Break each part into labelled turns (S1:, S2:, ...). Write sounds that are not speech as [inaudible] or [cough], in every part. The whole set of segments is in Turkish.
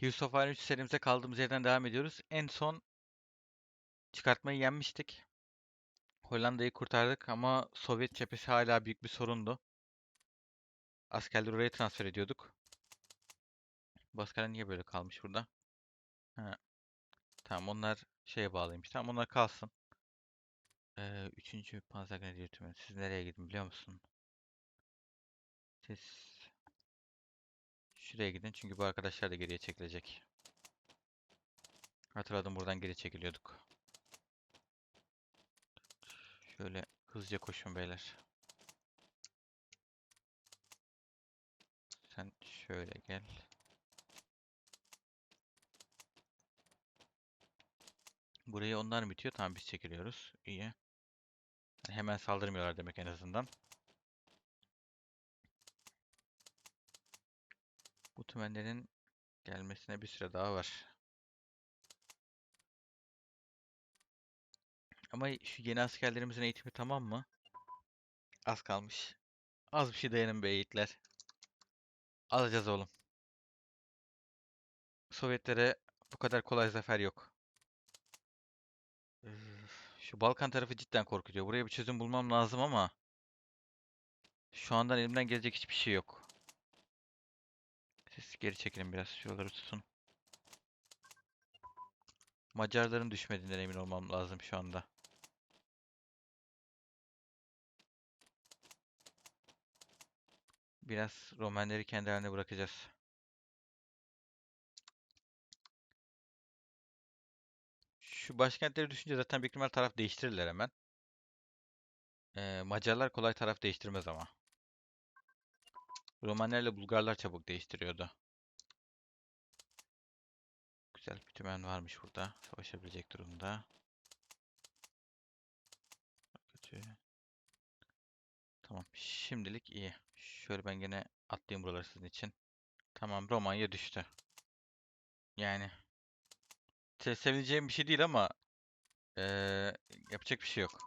S1: Heroes of Iron 3 serimize kaldığımız yerden devam ediyoruz. En son çıkartmayı yenmiştik. Hollanda'yı kurtardık ama Sovyet cephesi hala büyük bir sorundu. Askerleri oraya transfer ediyorduk. Bu askerler niye böyle kalmış burada? Ha. Tamam onlar şeye bağlıymış. Tamam onlar kalsın. Ee, üçüncü Panzer Grenadier Tümeni. Siz nereye gidin biliyor musun? Siz şuraya gidin çünkü bu arkadaşlar da geriye çekilecek. Hatırladım buradan geri çekiliyorduk. Şöyle hızlıca koşun beyler. Sen şöyle gel. Burayı onlar bitiyor? Tamam biz çekiliyoruz. İyi. Hemen saldırmıyorlar demek en azından. Bu tümenlerin gelmesine bir süre daha var. Ama şu yeni askerlerimizin eğitimi tamam mı? Az kalmış. Az bir şey dayanın be yiğitler. Alacağız oğlum. Sovyetlere bu kadar kolay zafer yok. Şu Balkan tarafı cidden korkutuyor. Buraya bir çözüm bulmam lazım ama şu andan elimden gelecek hiçbir şey yok. Siz geri çekilin biraz. Şuraları tutun. Macarların düşmediğinden emin olmam lazım şu anda. Biraz Romenleri kendi haline bırakacağız. Şu başkentleri düşünce zaten büyük taraf değiştirirler hemen. Ee, Macarlar kolay taraf değiştirmez ama. Romanlarla Bulgarlar çabuk değiştiriyordu. Güzel bir tümen varmış burada. Savaşabilecek durumda. Kötü. Tamam. Şimdilik iyi. Şöyle ben gene atlayayım buraları sizin için. Tamam Romanya düştü. Yani se- sevineceğim bir şey değil ama eee, yapacak bir şey yok.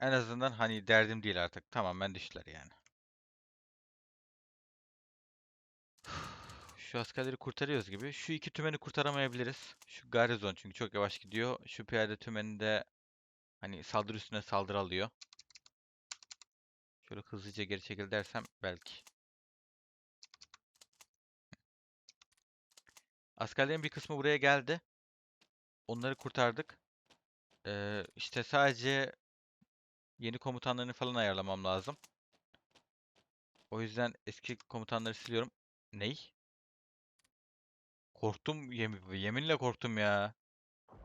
S1: En azından hani derdim değil artık. Tamamen düştüler yani. Şu askerleri kurtarıyoruz gibi. Şu iki tümeni kurtaramayabiliriz. Şu garizon çünkü çok yavaş gidiyor. Şu piyade tümeni de hani saldırı üstüne saldırı alıyor. Şöyle hızlıca geri çekil dersem belki. Askerlerin bir kısmı buraya geldi. Onları kurtardık. Ee, işte sadece yeni komutanlarını falan ayarlamam lazım. O yüzden eski komutanları siliyorum. Ney? Korktum. Yemin, yeminle korktum ya.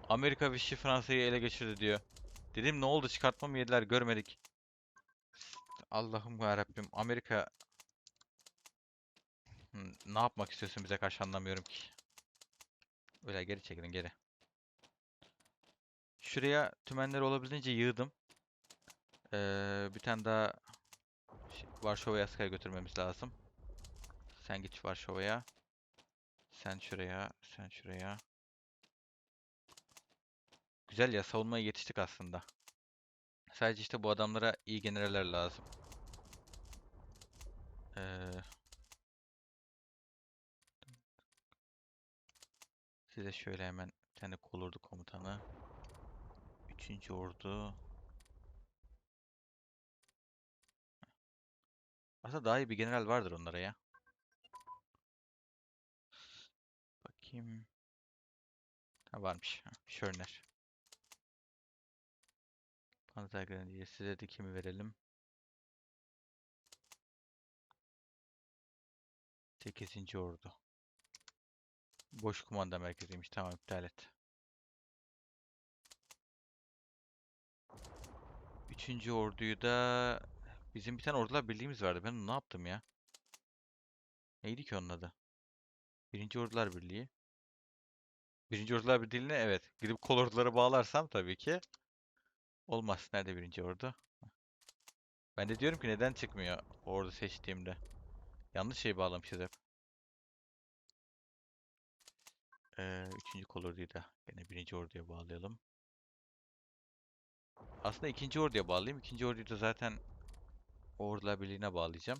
S1: Amerika Vichy Fransa'yı ele geçirdi diyor. Dedim ne oldu çıkartma mı yediler görmedik. Allah'ım yarabbim Amerika Hmm, ne yapmak istiyorsun bize karşı anlamıyorum ki. Öyle geri çekilin geri. Şuraya tümenleri olabildiğince yığdım. Ee, bir tane daha şey- Varşova'ya asker götürmemiz lazım. Sen git Varşova'ya. Sen şuraya, sen şuraya. Güzel ya savunmaya yetiştik aslında. Sadece işte bu adamlara iyi generaller lazım. Ee, size şöyle hemen bir tane kolordu komutanı. Üçüncü ordu. Aslında daha iyi bir general vardır onlara ya. Bakayım. Ha varmış. Ha, Schörner. Panzer Grenadier size de kimi verelim? 8. Ordu. Boş kumanda merkeziymiş. Tamam iptal et. Üçüncü orduyu da bizim bir tane ordular birliğimiz vardı. Ben ne yaptım ya? Neydi ki onun adı? Birinci Ordular Birliği. Birinci Ordular Birliği'ne evet. Gidip kol ordulara bağlarsam tabii ki. Olmaz. Nerede birinci ordu? Ben de diyorum ki neden çıkmıyor ordu seçtiğimde. Yanlış şey bağlamışız hep. Ee, üçüncü kol orduyu da gene birinci orduya bağlayalım. Aslında ikinci orduya bağlayayım. İkinci orduyu da zaten ordular birliğine bağlayacağım.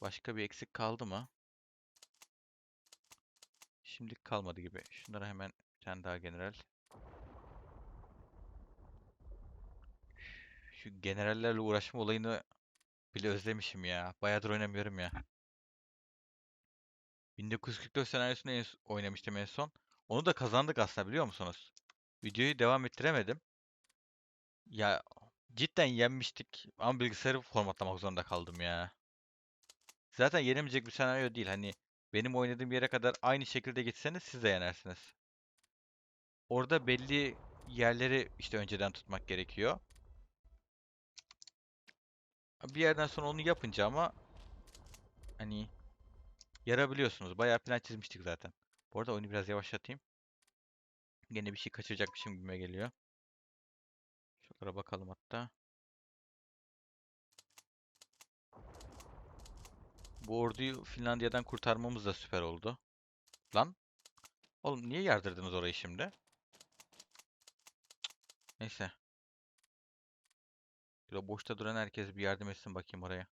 S1: Başka bir eksik kaldı mı? Şimdilik kalmadı gibi. Şunlara hemen bir tane daha general. Şu generallerle uğraşma olayını bile özlemişim ya. Bayağıdır oynamıyorum ya. 1944 senaryosunu oynamıştım en son. Onu da kazandık aslında biliyor musunuz? Videoyu devam ettiremedim. Ya cidden yenmiştik ama bilgisayarı formatlamak zorunda kaldım ya. Zaten yenemeyecek bir senaryo değil. Hani benim oynadığım yere kadar aynı şekilde gitseniz siz de yenersiniz. Orada belli yerleri işte önceden tutmak gerekiyor. Bir yerden sonra onu yapınca ama hani yarabiliyorsunuz. Bayağı plan çizmiştik zaten. Bu arada oyunu biraz yavaşlatayım. Yine bir şey kaçıracakmışım gibime geliyor. Şuralara bakalım hatta. Bu orduyu Finlandiya'dan kurtarmamız da süper oldu. Lan. Oğlum niye yardırdınız orayı şimdi? Neyse. Şöyle boşta duran herkes bir yardım etsin bakayım oraya.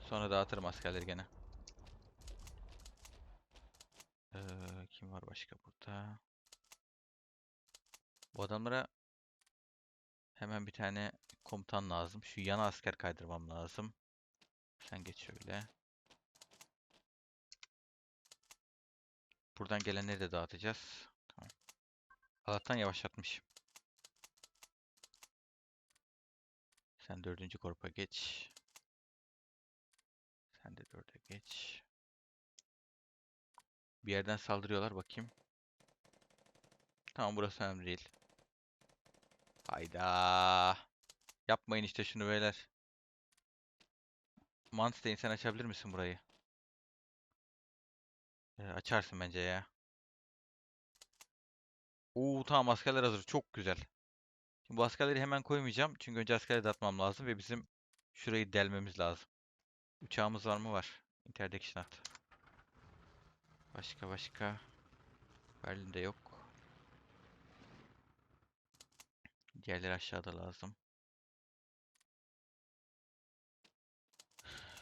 S1: Sonra dağıtırım askerleri gene. Ee, kim var başka burada? Bu adamlara hemen bir tane komutan lazım. Şu yana asker kaydırmam lazım. Sen geç şöyle. Buradan gelenleri de dağıtacağız. Tamam. Allah'tan yavaşlatmış. Sen dördüncü korpa geç. Sen de dörde geç. Bir yerden saldırıyorlar bakayım. Tamam burası önemli değil. Hayda. Yapmayın işte şunu beyler. Manstein sen açabilir misin burayı? Ee, açarsın bence ya. Oo tamam askerler hazır. Çok güzel. Şimdi bu askerleri hemen koymayacağım. Çünkü önce askerleri dağıtmam lazım ve bizim şurayı delmemiz lazım. Uçağımız var mı? Var. Interdiction Başka başka. Berlin'de yok. Diğerleri aşağıda lazım.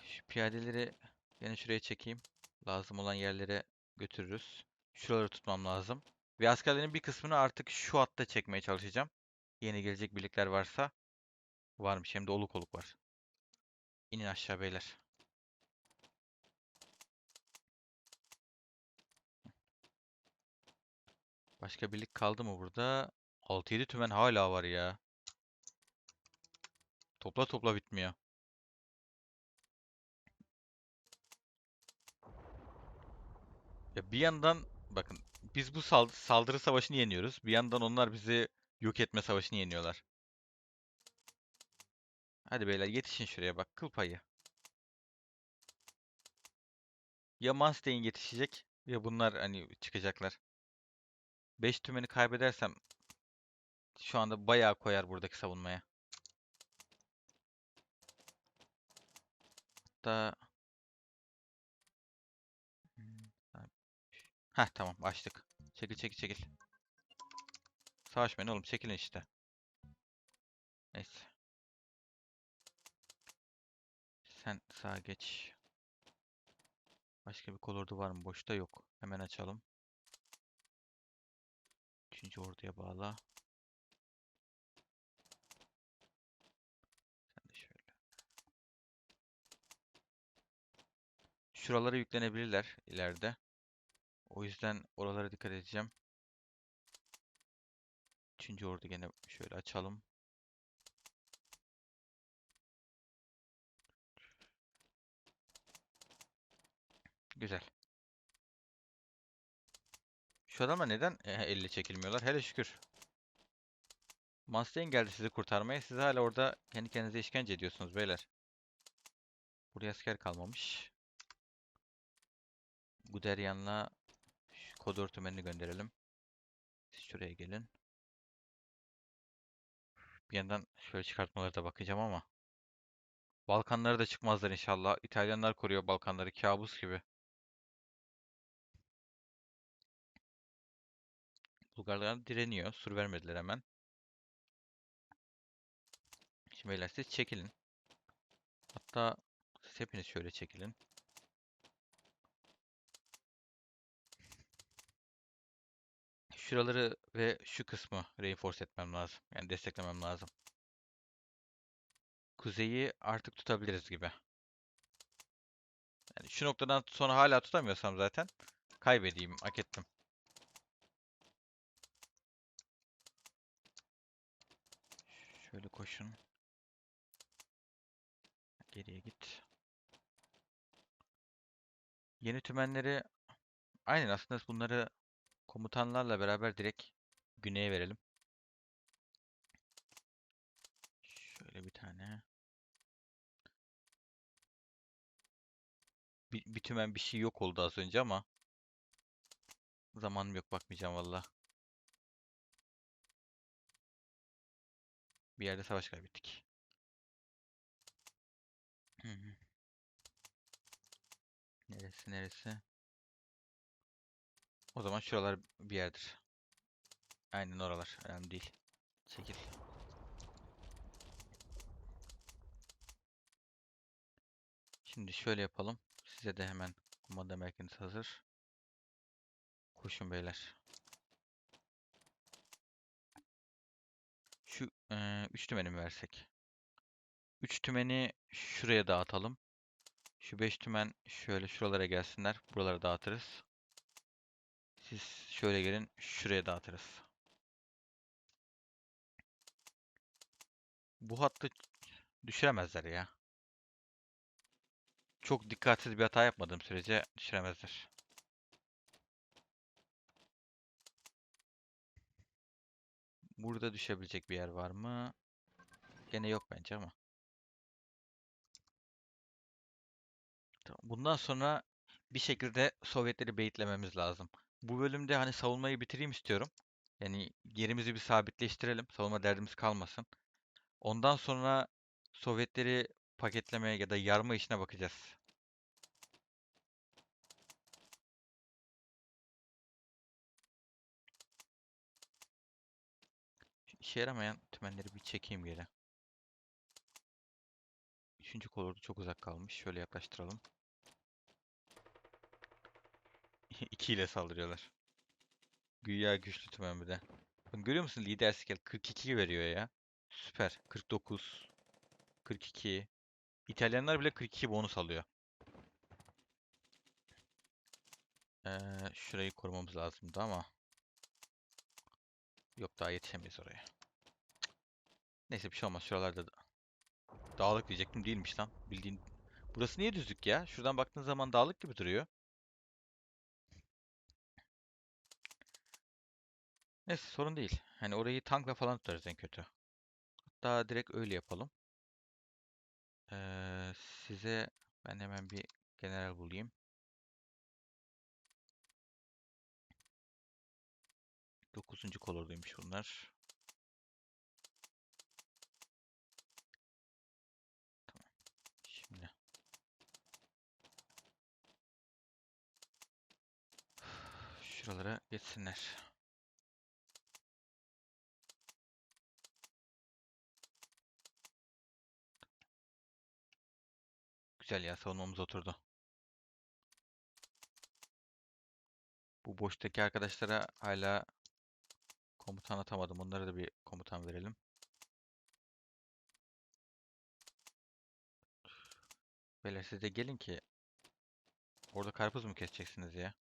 S1: Şu piyadeleri yine şuraya çekeyim. Lazım olan yerlere götürürüz. Şuraları tutmam lazım. Ve askerlerin bir kısmını artık şu hatta çekmeye çalışacağım. Yeni gelecek birlikler varsa. Varmış hem de oluk oluk var. İnin aşağı beyler. Başka birlik kaldı mı burada? 6-7 tümen hala var ya. Topla topla bitmiyor. Ya bir yandan bakın biz bu sal- saldırı savaşını yeniyoruz. Bir yandan onlar bizi yok etme savaşını yeniyorlar. Hadi beyler yetişin şuraya bak kıl payı. Ya Manstein yetişecek ya bunlar hani çıkacaklar. 5 tümeni kaybedersem şu anda bayağı koyar buradaki savunmaya. Hatta ha- Heh tamam açtık. Çekil çekil çekil. Savaşmayın oğlum çekilin işte. Neyse. Sen sağa geç. Başka bir kolordu var mı? Boşta yok. Hemen açalım. Üçüncü orduya bağla. Sen de şöyle. Şuralara yüklenebilirler ileride. O yüzden oralara dikkat edeceğim. Üçüncü ordu gene şöyle açalım. Güzel. Şu adamlar neden e, elle çekilmiyorlar? Hele şükür. Mustaine geldi sizi kurtarmaya. Siz hala orada kendi kendinize işkence ediyorsunuz beyler. Buraya asker kalmamış. Guderian'la şu Kodor tümenini gönderelim. Siz şuraya gelin. Bir yandan şöyle çıkartmalara da bakacağım ama. Balkanlara da çıkmazlar inşallah. İtalyanlar koruyor Balkanları kabus gibi. Bulgarlar direniyor. Sur vermediler hemen. Şimdi beyler siz çekilin. Hatta siz hepiniz şöyle çekilin. Şuraları ve şu kısmı reinforce etmem lazım. Yani desteklemem lazım. Kuzeyi artık tutabiliriz gibi. Yani şu noktadan sonra hala tutamıyorsam zaten kaybedeyim, hak ettim. Şöyle koşun. Geriye git. Yeni tümenleri aynen aslında bunları komutanlarla beraber direkt güneye verelim. Şöyle bir tane. Bir, bir şey yok oldu az önce ama zamanım yok bakmayacağım valla. Bir yerde savaş kaybettik. Neresi neresi? O zaman şuralar bir yerdir. Aynen oralar. Önemli değil. Çekil. Şimdi şöyle yapalım. Size de hemen kumanda merkeziniz hazır. Koşun beyler. Şu eee üç tümeni mi versek? Üç tümeni şuraya dağıtalım. Şu beş tümen şöyle şuralara gelsinler. Buralara dağıtırız. Siz şöyle gelin. Şuraya dağıtırız. Bu hattı düşüremezler ya. Çok dikkatsiz bir hata yapmadığım sürece düşüremezler. Burada düşebilecek bir yer var mı? Gene yok bence ama. Bundan sonra bir şekilde Sovyetleri beyitlememiz lazım. Bu bölümde hani savunmayı bitireyim istiyorum. Yani yerimizi bir sabitleştirelim. Savunma derdimiz kalmasın. Ondan sonra Sovyetleri paketlemeye ya da yarma işine bakacağız. İşe yaramayan tümenleri bir çekeyim geri. Üçüncü kolordu çok uzak kalmış. Şöyle yaklaştıralım. [laughs] 2 ile saldırıyorlar. Güya güçlü tümen bir de. Bakın görüyor musun lider skill 42 veriyor ya. Süper. 49. 42. İtalyanlar bile 42 bonus alıyor. Ee, şurayı korumamız lazımdı ama. Yok daha yetişemeyiz oraya. Neyse bir şey olmaz. Şuralarda da... Dağlık diyecektim değilmiş lan. Bildiğin... Burası niye düzlük ya? Şuradan baktığın zaman dağlık gibi duruyor. Neyse sorun değil. Hani orayı tankla falan tutarız en kötü. Hatta direkt öyle yapalım. Ee, size ben hemen bir general bulayım. Dokuzuncu kolordaymış bunlar. Şuralara geçsinler. Güzel ya savunmamız oturdu. Bu boştaki arkadaşlara hala komutan atamadım. Onlara da bir komutan verelim. Beyler siz de gelin ki orada karpuz mu keseceksiniz ya?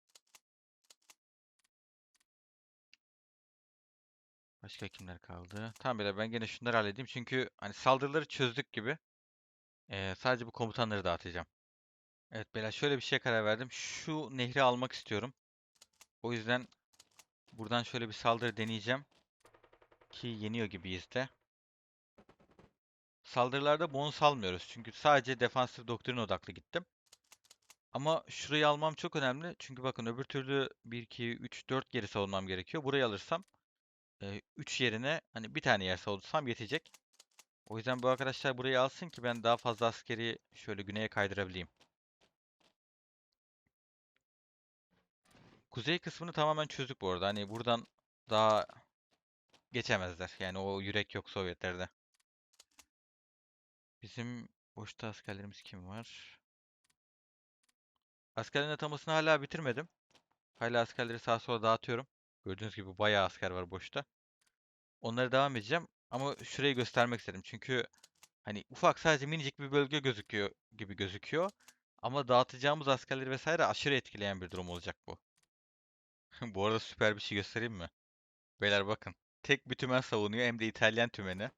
S1: Başka kimler kaldı? Tamam beyler ben gene şunları halledeyim. Çünkü hani saldırıları çözdük gibi. Ee, sadece bu komutanları dağıtacağım. Evet beyler şöyle bir şeye karar verdim. Şu nehri almak istiyorum. O yüzden buradan şöyle bir saldırı deneyeceğim. Ki yeniyor gibiyiz de. Saldırılarda bonus almıyoruz. Çünkü sadece defansif doktrin odaklı gittim. Ama şurayı almam çok önemli. Çünkü bakın öbür türlü 1, 2, 3, 4 geri savunmam gerekiyor. Burayı alırsam 3 yerine hani bir tane yer savunsam yetecek. O yüzden bu arkadaşlar burayı alsın ki ben daha fazla askeri şöyle güneye kaydırabileyim. Kuzey kısmını tamamen çözdük bu arada. Hani buradan daha geçemezler. Yani o yürek yok Sovyetlerde. Bizim boşta askerlerimiz kim var? Askerlerin atamasını hala bitirmedim. Hala askerleri sağa sola dağıtıyorum. Gördüğünüz gibi bayağı asker var boşta. Onlara devam edeceğim. Ama şurayı göstermek istedim. Çünkü hani ufak sadece minicik bir bölge gözüküyor gibi gözüküyor. Ama dağıtacağımız askerleri vesaire aşırı etkileyen bir durum olacak bu. [laughs] Bu arada süper bir şey göstereyim mi? Beyler bakın. Tek bir tümen savunuyor hem de İtalyan tümeni.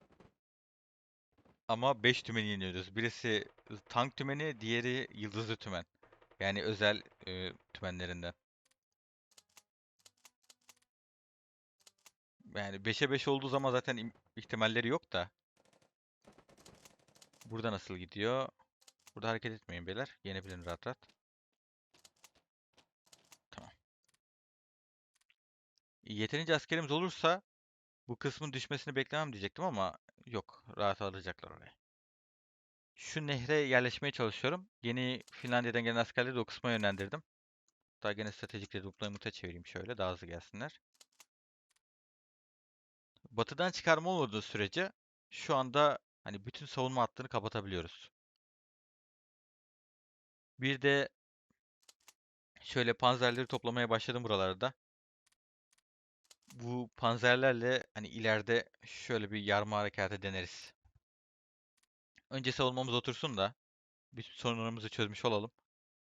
S1: Ama 5 tümeni yeniyoruz. Birisi tank tümeni, diğeri yıldızlı tümen. Yani özel e, tümenlerinden. Yani 5'e 5 olduğu zaman zaten ihtimalleri yok da. Burada nasıl gidiyor? Burada hareket etmeyin beyler. Yenebilin rahat rahat. Tamam. Yeterince askerimiz olursa bu kısmın düşmesini beklemem diyecektim ama yok. Rahat alacaklar orayı. Şu nehre yerleşmeye çalışıyorum. Yeni Finlandiya'dan gelen askerleri de o kısma yönlendirdim. Daha gene stratejik deployment'a çevireyim şöyle daha hızlı gelsinler. Batıdan çıkarma olmadığı sürece şu anda hani bütün savunma hattını kapatabiliyoruz. Bir de şöyle panzerleri toplamaya başladım buralarda. Bu panzerlerle hani ileride şöyle bir yarma harekatı deneriz. Önce savunmamız otursun da bütün sorunlarımızı çözmüş olalım.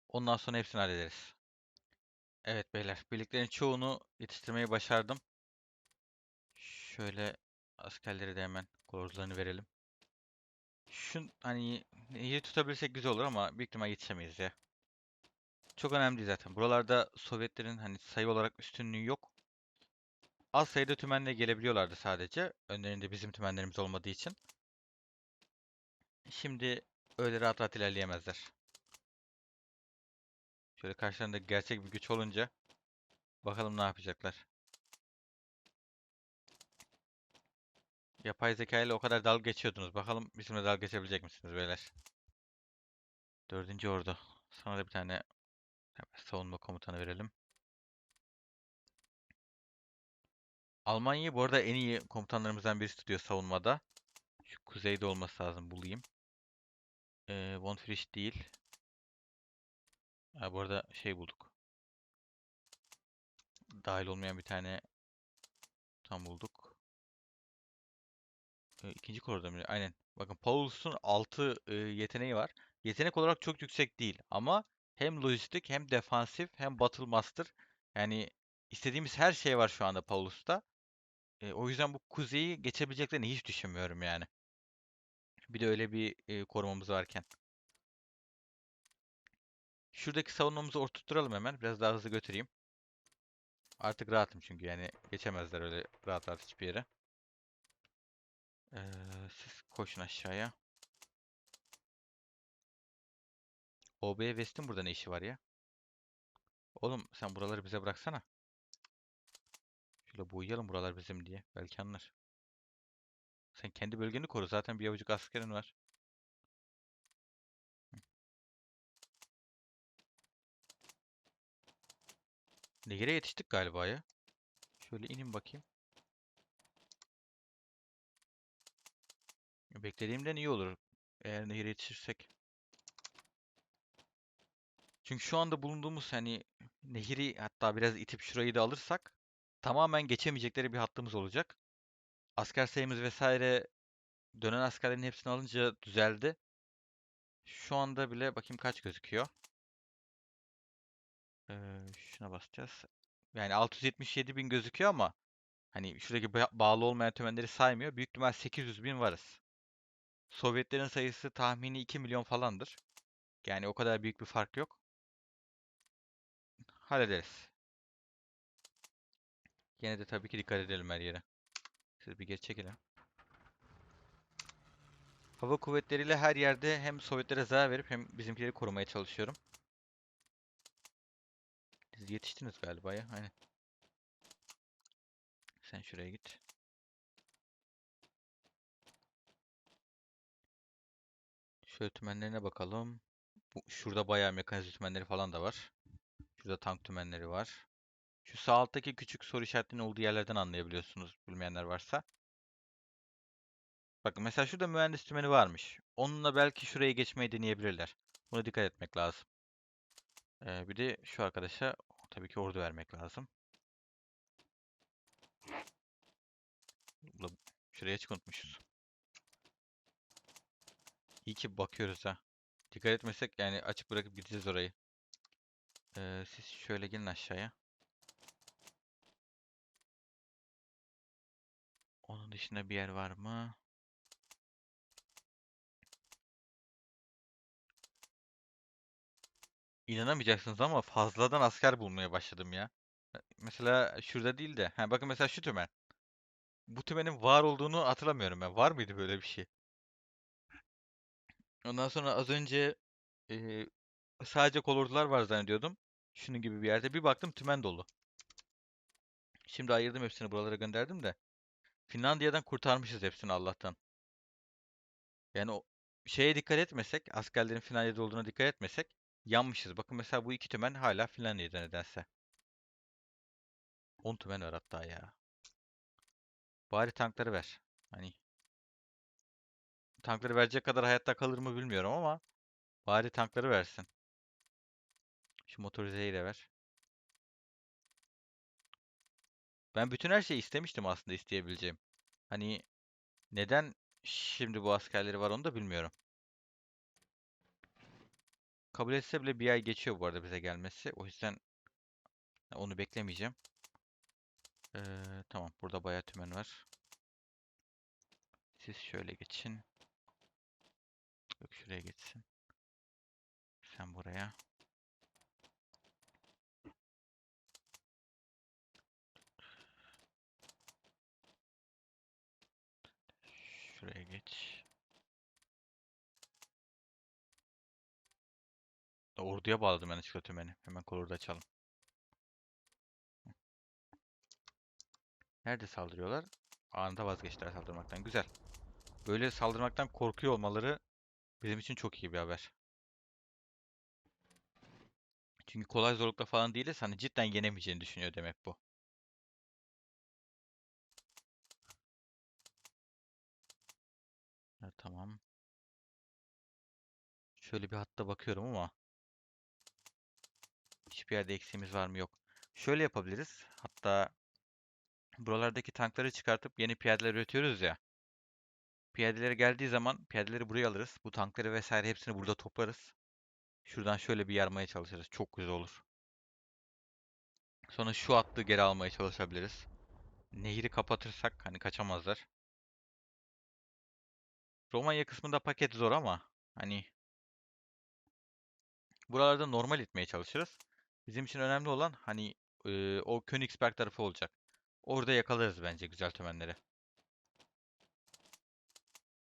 S1: Ondan sonra hepsini hallederiz. Evet beyler, birliklerin çoğunu yetiştirmeyi başardım. Şöyle askerleri de hemen koruzlarını verelim. Şu hani nehri tutabilirsek güzel olur ama büyük ihtimal yetişemeyiz ya. Çok önemli zaten. Buralarda Sovyetlerin hani sayı olarak üstünlüğü yok. Az sayıda tümenle gelebiliyorlardı sadece. Önlerinde bizim tümenlerimiz olmadığı için. Şimdi öyle rahat rahat ilerleyemezler. Şöyle karşılarında gerçek bir güç olunca bakalım ne yapacaklar. Yapay zeka ile o kadar dalga geçiyordunuz. Bakalım bizimle dalga geçebilecek misiniz beyler? Dördüncü ordu. Sana da bir tane savunma komutanı verelim. Almanya'yı bu arada en iyi komutanlarımızdan birisi tutuyor savunmada. Şu kuzeyde olması lazım bulayım. Ee, Von Frisch değil. Ha, bu arada şey bulduk. Dahil olmayan bir tane tam bulduk. Ee, ikinci koridor mu? Aynen. Bakın Paulus'un 6 yeteneği var. Yetenek olarak çok yüksek değil ama hem lojistik hem defansif hem battle master. Yani istediğimiz her şey var şu anda Paulus'ta. E, o yüzden bu kuzeyi geçebileceklerini hiç düşünmüyorum yani. Bir de öyle bir e, korumamız varken. Şuradaki savunmamızı oturtturalım hemen. Biraz daha hızlı götüreyim. Artık rahatım çünkü yani geçemezler öyle rahat rahat hiçbir yere. Ee, siz koşun aşağıya. OB West'in burada ne işi var ya? Oğlum sen buraları bize bıraksana. Şöyle boyayalım buralar bizim diye. Belki anlar. Sen kendi bölgeni koru. Zaten bir avucuk askerin var. Nehire yetiştik galiba ya. Şöyle inin bakayım. Beklediğimden iyi olur. Eğer nehire yetişirsek. Çünkü şu anda bulunduğumuz hani nehri hatta biraz itip şurayı da alırsak tamamen geçemeyecekleri bir hattımız olacak. Asker sayımız vesaire dönen askerlerin hepsini alınca düzeldi. Şu anda bile bakayım kaç gözüküyor. Ee, şuna basacağız. Yani 677 bin gözüküyor ama hani şuradaki ba- bağlı olmayan tümenleri saymıyor. Büyük ihtimal 800 bin varız. Sovyetlerin sayısı tahmini 2 milyon falandır. Yani o kadar büyük bir fark yok. Hallederiz. Yine de tabii ki dikkat edelim her yere. Siz bir geç çekilin. Hava kuvvetleriyle her yerde hem Sovyetlere zarar verip hem bizimkileri korumaya çalışıyorum. Siz yetiştiniz galiba ya. Aynen. Sen şuraya git. Şöyle tümenlerine bakalım. Bu, şurada bayağı mekanizma tümenleri falan da var. Şurada tank tümenleri var. Şu sağ alttaki küçük soru işaretlerinin olduğu yerlerden anlayabiliyorsunuz bilmeyenler varsa. Bakın mesela şurada mühendis tümeni varmış. Onunla belki şuraya geçmeyi deneyebilirler. Buna dikkat etmek lazım. Ee, bir de şu arkadaşa tabii ki ordu vermek lazım. Şuraya açık unutmuşuz. İyi ki bakıyoruz ha. Dikkat etmesek yani açık bırakıp gideceğiz orayı. Ee, siz şöyle gelin aşağıya. Onun dışında bir yer var mı? İnanamayacaksınız ama fazladan asker bulmaya başladım ya. E, Mesela şurada değil de. Ha, bakın mesela şu tümen. Bu tümenin var olduğunu hatırlamıyorum ben. Var mıydı böyle bir şey? Ondan sonra az önce e, sadece kolordular var zannediyordum. Şunun gibi bir yerde. Bir baktım tümen dolu. Şimdi ayırdım hepsini buralara gönderdim de. Finlandiya'dan kurtarmışız hepsini Allah'tan. Yani o şeye dikkat etmesek, askerlerin Finlandiya'da olduğuna dikkat etmesek yanmışız. Bakın mesela bu iki tümen hala Finlandiya'da nedense. 10 tümen var hatta ya. Bari tankları ver. Hani tankları verecek kadar hayatta kalır mı bilmiyorum ama bari tankları versin. Şu motorizeyi de ver. Ben bütün her şeyi istemiştim aslında isteyebileceğim. Hani neden şimdi bu askerleri var onu da bilmiyorum. Kabul etse bile bir ay geçiyor bu arada bize gelmesi. O yüzden onu beklemeyeceğim. Ee, tamam burada bayağı tümen var. Siz şöyle geçin. Yok şuraya geçsin. Sen buraya. Şuraya geç. Orduya bağladım ben açıkla tümeni. Hemen kolordu açalım. Nerede saldırıyorlar? Anında vazgeçtiler saldırmaktan. Güzel. Böyle saldırmaktan korkuyor olmaları bizim için çok iyi bir haber. Çünkü kolay zorlukla falan değiliz. Hani cidden yenemeyeceğini düşünüyor demek bu. Evet, tamam. Şöyle bir hatta bakıyorum ama hiçbir yerde eksiğimiz var mı yok. Şöyle yapabiliriz. Hatta buralardaki tankları çıkartıp yeni piyadeler üretiyoruz ya. Piyadeleri geldiği zaman piyadeleri buraya alırız. Bu tankları vesaire hepsini burada toplarız. Şuradan şöyle bir yarmaya çalışırız. Çok güzel olur. Sonra şu hattı geri almaya çalışabiliriz. Nehri kapatırsak hani kaçamazlar. Romanya kısmında paket zor ama hani buralarda normal itmeye çalışırız. Bizim için önemli olan hani e, o Königsberg tarafı olacak. Orada yakalarız bence güzel tümenleri.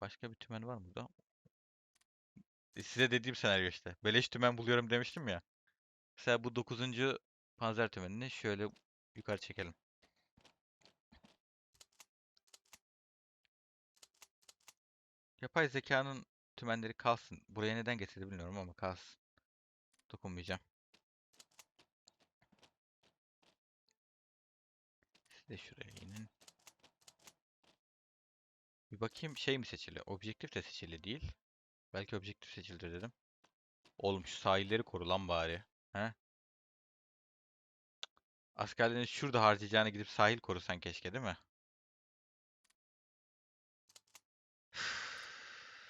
S1: Başka bir tümen var mı burada? E, Size dediğim senaryo işte. Beleş tümen buluyorum demiştim ya. Mesela bu 9. panzer tümenini şöyle yukarı çekelim. Yapay zekanın tümenleri kalsın. Buraya neden getirdi bilmiyorum ama kalsın. Dokunmayacağım. Siz de şuraya. Bir bakayım şey mi seçili? Objektif de seçili değil. Belki objektif seçildir dedim. Oğlum şu sahilleri koru lan bari. He? Askerlerini şurada harcayacağını gidip sahil korusan keşke değil mi?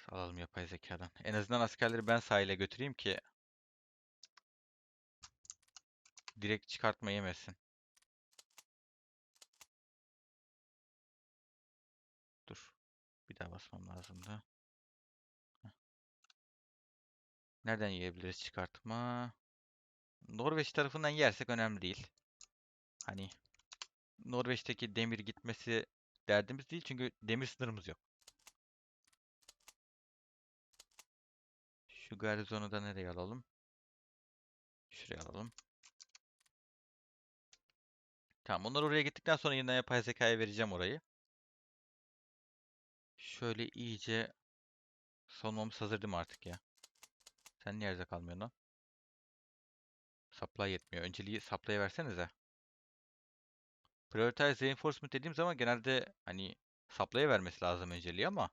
S1: Alalım yapay zekadan. En azından askerleri ben sahile götüreyim ki direkt çıkartma yemesin. Bir daha basmam lazımdı. Heh. Nereden yiyebiliriz çıkartma? Norveç tarafından yersek önemli değil. Hani Norveç'teki demir gitmesi derdimiz değil çünkü demir sınırımız yok. Şu garizonu da nereye alalım? Şuraya alalım. Tamam onlar oraya gittikten sonra yeniden yapay zekaya vereceğim orayı. Şöyle iyice savunmamız hazır değil mi artık ya? Sen niye yerde kalmıyorsun lan? Supply yetmiyor. Önceliği supply'e versenize. Prioritize reinforcement dediğim zaman genelde hani supply'e vermesi lazım önceliği ama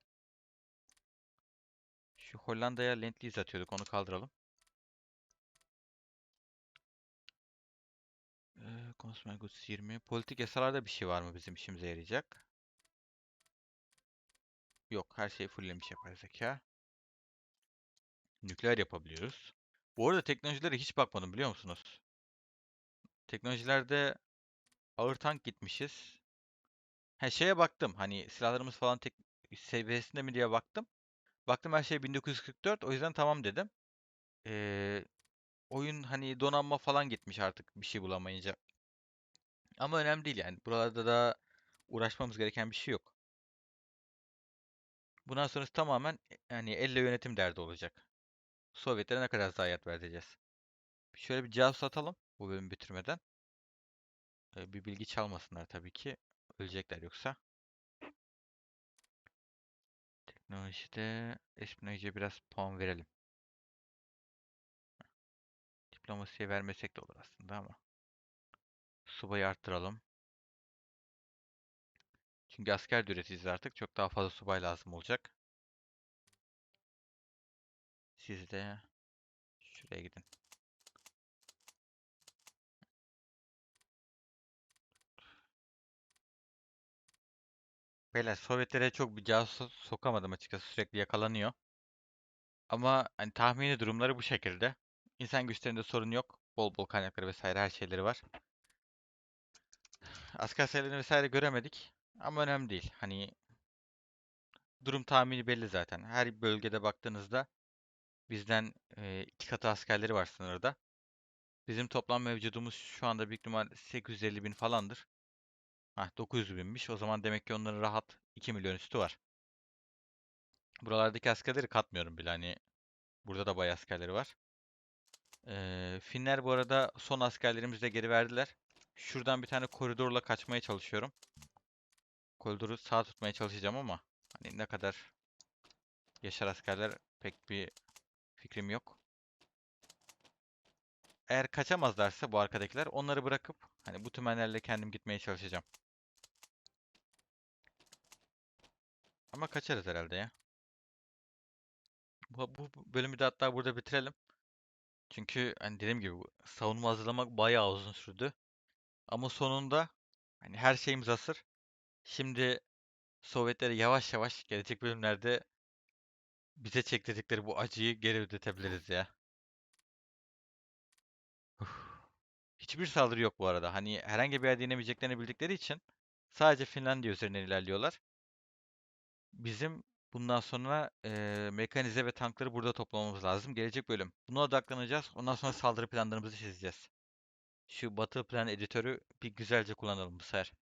S1: şu Hollanda'ya Land Lease atıyorduk. Onu kaldıralım. Ee, Consumer Goods 20. Politik yasalarda bir şey var mı bizim işimize yarayacak? Yok, her şeyi fulllemiş yapay zeka. Nükleer yapabiliyoruz. Bu arada teknolojilere hiç bakmadım biliyor musunuz? Teknolojilerde ağır tank gitmişiz. He şeye baktım. Hani silahlarımız falan tek seviyesinde mi diye baktım. Baktım her şey 1944. O yüzden tamam dedim. Ee, oyun hani donanma falan gitmiş artık bir şey bulamayınca. Ama önemli değil yani. Buralarda da uğraşmamız gereken bir şey yok. Bundan sonrası tamamen yani elle yönetim derdi olacak. Sovyetlere ne kadar zayiat vereceğiz. Şöyle bir casus atalım bu bölümü bitirmeden. Ee, bir bilgi çalmasınlar tabii ki. Ölecekler yoksa. Teknolojide espionage'e biraz puan verelim. Diplomasiye vermesek de olur aslında ama. Subayı arttıralım. Çünkü asker de üreteceğiz artık. Çok daha fazla subay lazım olacak. Siz de şuraya gidin. Beyler Sovyetlere çok bir casus sokamadım açıkçası. Sürekli yakalanıyor. Ama hani tahmini durumları bu şekilde. İnsan güçlerinde sorun yok. Bol bol kaynakları vesaire her şeyleri var. Asker sayılarını vesaire göremedik. Ama önemli değil. Hani durum tahmini belli zaten. Her bölgede baktığınızda bizden e, iki katı askerleri var sınırda. Bizim toplam mevcudumuz şu anda büyük ihtimal 850 bin falandır. Hah 900 binmiş. O zaman demek ki onların rahat 2 milyon üstü var. Buralardaki askerleri katmıyorum bile. Hani burada da bayağı askerleri var. Ee, Finler bu arada son askerlerimizi de geri verdiler. Şuradan bir tane koridorla kaçmaya çalışıyorum. Koridoru sağ tutmaya çalışacağım ama hani ne kadar yaşar askerler pek bir fikrim yok. Eğer kaçamazlarsa bu arkadakiler onları bırakıp hani bu tümenlerle kendim gitmeye çalışacağım. Ama kaçarız herhalde ya. Bu, bu bölümü de hatta burada bitirelim. Çünkü hani dediğim gibi savunma hazırlamak bayağı uzun sürdü. Ama sonunda hani her şeyimiz hazır. Şimdi Sovyetlere yavaş yavaş gelecek bölümlerde bize çektirdikleri bu acıyı geri ödetebiliriz ya. Hiçbir saldırı yok bu arada. Hani herhangi bir yerde inemeyeceklerini bildikleri için sadece Finlandiya üzerinden ilerliyorlar. Bizim bundan sonra eee, mekanize ve tankları burada toplamamız lazım. Gelecek bölüm. Buna odaklanacağız. Ondan sonra saldırı planlarımızı çizeceğiz. Şu batı plan editörü bir güzelce kullanalım bu sefer.